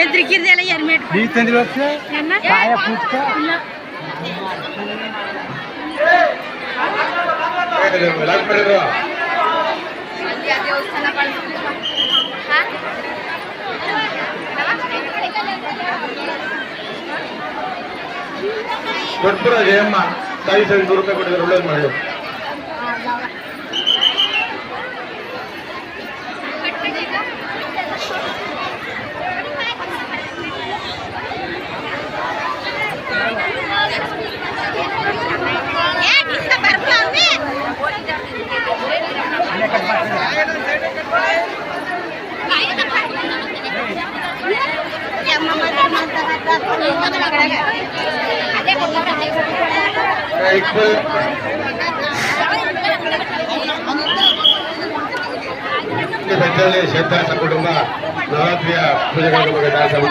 ಎದ್ರಿಕಿರ್ದೆಲ್ಲ ಎರ್ಮೇಟ್ ಬೀಜ ತಂದಿಲ್ಲ ಕಾಯ ಪುಟ್ಟ ಕೊಟ್ಬಿಡ ಜಯಮ್ಮ ತಾಯಿ ಸರಿ ನೂರು ರೂಪಾಯಿ ಕೊಟ್ಟಿದ್ರೆ ಒಳ್ಳೇದು ಮಾಡಿ ಬೆಟ್ಟಲ್ಲಿ పెట్టాలి సిద్ధార్థ కుటుంబ నవరాత్రి పూజ కార్యక్రమ